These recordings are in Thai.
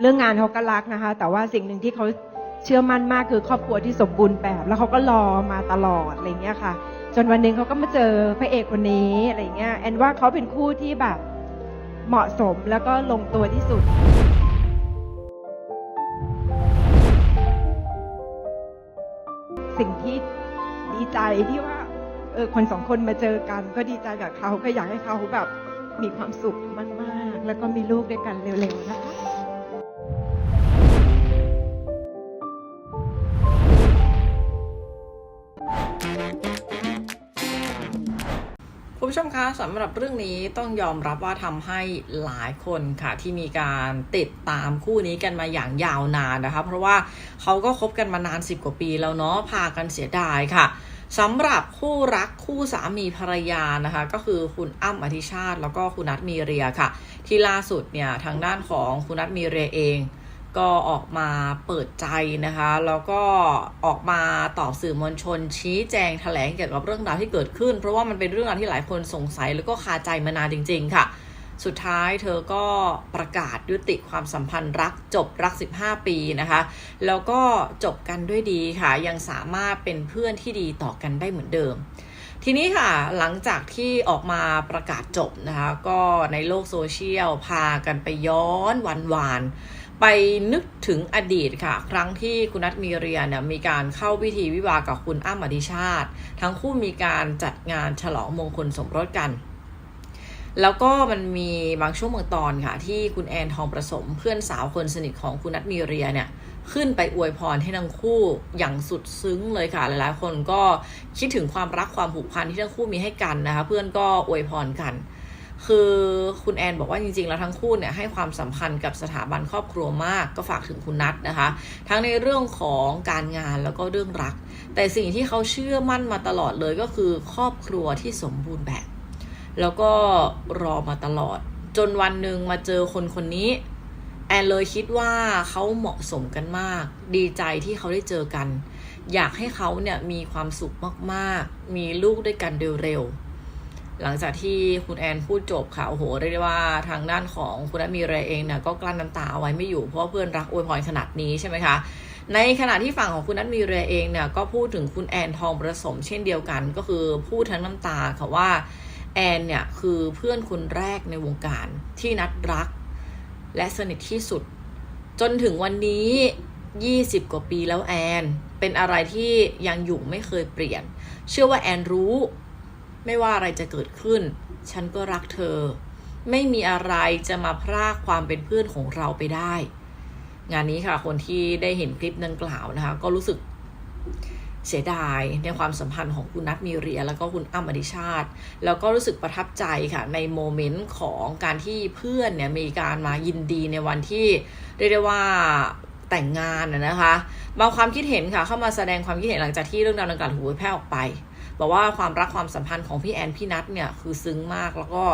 เรื่องงานเขาก็รักนะคะ แต่ว่าสิ่งหนึ่งที่เขาเชื่อมั่นมากคือครอบครัวที่สมบูรณ์แบบ แล้วเขาก็รอมาตลอดอะไรเงี้ยค่ะ จนวันหนึ่งเขาก็มาเจอพระเอกคนนี้อะไรเงี้ยแอนว่าเขาเป็นคู่ที่แบบเหมาะสมแล้วก็ลงตัวที่สุดสิ่งที่ดีใจที่ว่าเออคนสองคนมาเจอกัน ก็ดีใจกับเขาก็อยากให้เขาแบบมีความสุขมากๆ แล้วก็มีลูกด้วยกันเร็วๆนะคะ คุณผู้ชมคะสำหรับเรื่องนี้ต้องยอมรับว่าทำให้หลายคนค่ะที่มีการติดตามคู่นี้กันมาอย่างยาวนานนะคะ เพราะว่าเขาก็คบกันมานาน10กว่าปีแล้วเนาะพากันเสียดายค่ะสำหรับคู่รักคู่สามีภรรยานะคะ ก็คือคุณอ้ำอธิชาติ แล้วก็คุณนัทมีเรียค่ะ ที่ล่าสุดเนี่ยทางด้านของคุณนัทมีเรียเอง ก็ออกมาเปิดใจนะคะ แล้วก็ออกมาตอบสื่อมวลชน ชี้แจงแถลงเกี่ยวกับเรื่องราวที่เกิดขึ้น เพราะว่ามันเป็นเรื่องราวที่หลายคนสงสัยแล้วก็คาใจมานานจริง ๆ ค่ะ สุดท้ายเธอก็ประกาศยุติความสัมพันธ์รักจบรัก 15 ปีนะคะ แล้วก็จบกันด้วยดีค่ะ ยังสามารถเป็นเพื่อนที่ดีต่อกันได้เหมือนเดิมทีนี้ค่ะหลังจากที่ออกมาประกาศจบนะคะ ก็ในโลกโซเชียลพากันไปย้อนวันวาน ไปนึกถึงอดีตค่ะ ครั้งที่คุณนัทมีเรียเนี่ยมีการเข้าพิธีวิวากับคุณอ้ำอธิชาติ ทั้งคู่มีการจัดงานฉลองมงคลสมรสกัน แล้วก็มันมีบางช่วงบางตอนค่ะ ที่คุณแอนทองประสมเพื่อนสาวคนสนิทของคุณนัทมีเรียเนี่ยขึ้นไปอวยพรให้ทั้งคู่อย่างสุดซึ้งเลยค่ะ หลายๆ คนก็คิดถึงความรักความผูกพันที่ทั้งคู่มีให้กันนะคะ เพื่อนก็อวยพรกัน คือคุณแอนบอกว่าจริงๆ แล้วทั้งคู่เนี่ยให้ความสัมพันธ์กับสถาบันครอบครัวมากก็ฝากถึงคุณนัทนะคะ ทั้งในเรื่องของการงานแล้วก็เรื่องรัก แต่สิ่งที่เขาเชื่อมั่นมาตลอดเลยก็คือครอบครัวที่สมบูรณ์แบบ แล้วก็รอมาตลอด จนวันหนึ่งมาเจอคนคนนี้แอนเลยคิดว่าเขาเหมาะสมกันมาก ดีใจที่เขาได้เจอกัน อยากให้เขาเนี่ยมีความสุขมากๆ มีลูกด้วยกันเร็วๆ หลังจากที่คุณแอนพูดจบค่ะโอ้โหเรียกได้ว่าทางด้านของคุณนัทมีเรเองเนี่ยก็กลั้นน้ำตาเอาไว้ไม่อยู่เพราะเพื่อนรักอวยพรขนาดนี้ใช่ไหมคะในขณะที่ฝั่งของคุณนัทมีเรเองเนี่ยก็พูดถึงคุณแอนทองประสมเช่นเดียวกัน ก็คือพูดทั้งน้ำตาค่ะว่าแอนเนี่ยคือเพื่อนคนแรกในวงการที่นัดรัก และสนิทที่สุด จนถึงวันนี้ 20 กว่าปีแล้วแอน เป็นอะไรที่ยังอยู่ไม่เคยเปลี่ยน เชื่อว่าแอนรู้ ไม่ว่าอะไรจะเกิดขึ้น ฉันก็รักเธอ ไม่มีอะไรจะมาพรากความเป็นเพื่อนของเราไปได้ งานนี้ค่ะ คนที่ได้เห็นคลิปดังกล่าวนะคะ ก็รู้สึกเสียดายในความสัมพันธ์ของคุณนัทมีเรีย แล้วก็คุณอ้ำอดิชาติ แล้วก็รู้สึกประทับใจค่ะ ในโมเมนต์ของการที่เพื่อนเนี่ยมีการมายินดีในวันที่เรียกได้ว่าแต่งงานนะนะคะ บางความคิดเห็นค่ะเข้ามาแสดงความคิดเห็นหลังจากที่เรื่องราวดังกล่าวถูกเผยแพร่ออกไป บอกว่าความรักความสัมพันธ์ของพี่แอนพี่นัทเนี่ยคือซึ้งมากแล้วก็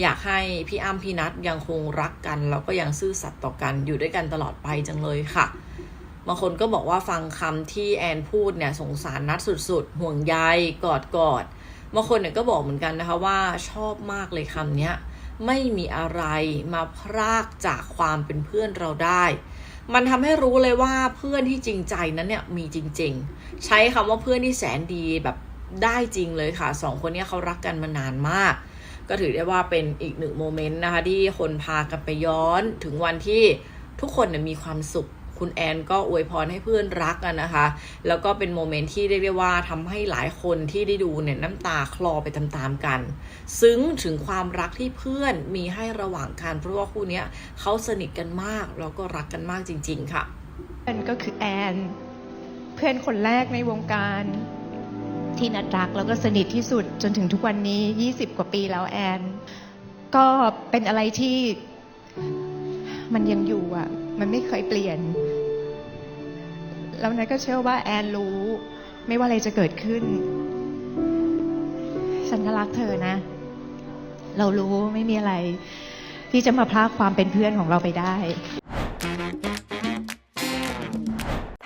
อยากให้พี่อ้ำพี่นัทยังคงรักกัน แล้วก็ยังซื่อสัตย์ต่อกันอยู่ด้วยกันตลอดไปจังเลยค่ะบางคนก็บอกว่าฟังคำที่แอนพูดเนี่ยสงสารนัดสุดๆ ห่วงใยกอดกอดบางคนเนี่ยก็บอกเหมือนกันนะคะว่าชอบมากเลยคำเนี้ยไม่มีอะไรมาพรากจากความเป็นเพื่อนเราได้ มันทำให้รู้เลยว่าเพื่อนที่จริงใจนั้นเนี่ยมีจริง ๆ ใช้คำว่าเพื่อนที่แสนดีแบบ ได้จริงเลยค่ะสองคนนี้เขารักกันมานานมาก ก็ถือได้ว่าเป็นอีกหนึ่งโมเมนต์นะคะ ที่คนพากันไปย้อนถึงวันที่ทุกคนเนี่ยมีความสุขคุณแอนก็อวยพรให้เพื่อนรักกันนะคะ แล้วก็เป็นโมเมนต์ที่เรียกได้ว่าทำให้หลายคนที่ได้ดูเนี่ยน้ำตาคลอไปตามๆกัน ซึ้งถึงความรักที่เพื่อนมีให้ระหว่างกันเพราะว่าคู่นี้เขาสนิทกันมากแล้วก็รักกันมากจริง ๆ ค่ะแอนก็คือแอน เพื่อนคนแรกในวงการ ที่นัดรักแล้วก็สนิทที่สุดจนถึงทุกวันนี้ 20 กว่าปีแล้วแอน ก็เป็นอะไรที่มันยังอยู่อะ มันไม่เคยเปลี่ยน แล้วนัทก็เชื่อว่าแอนรู้ ไม่ว่าอะไรจะเกิดขึ้น ฉันก็รักเธอนะ เรารู้ไม่มีอะไร ที่จะมาพรากความเป็นเพื่อนของเราไปได้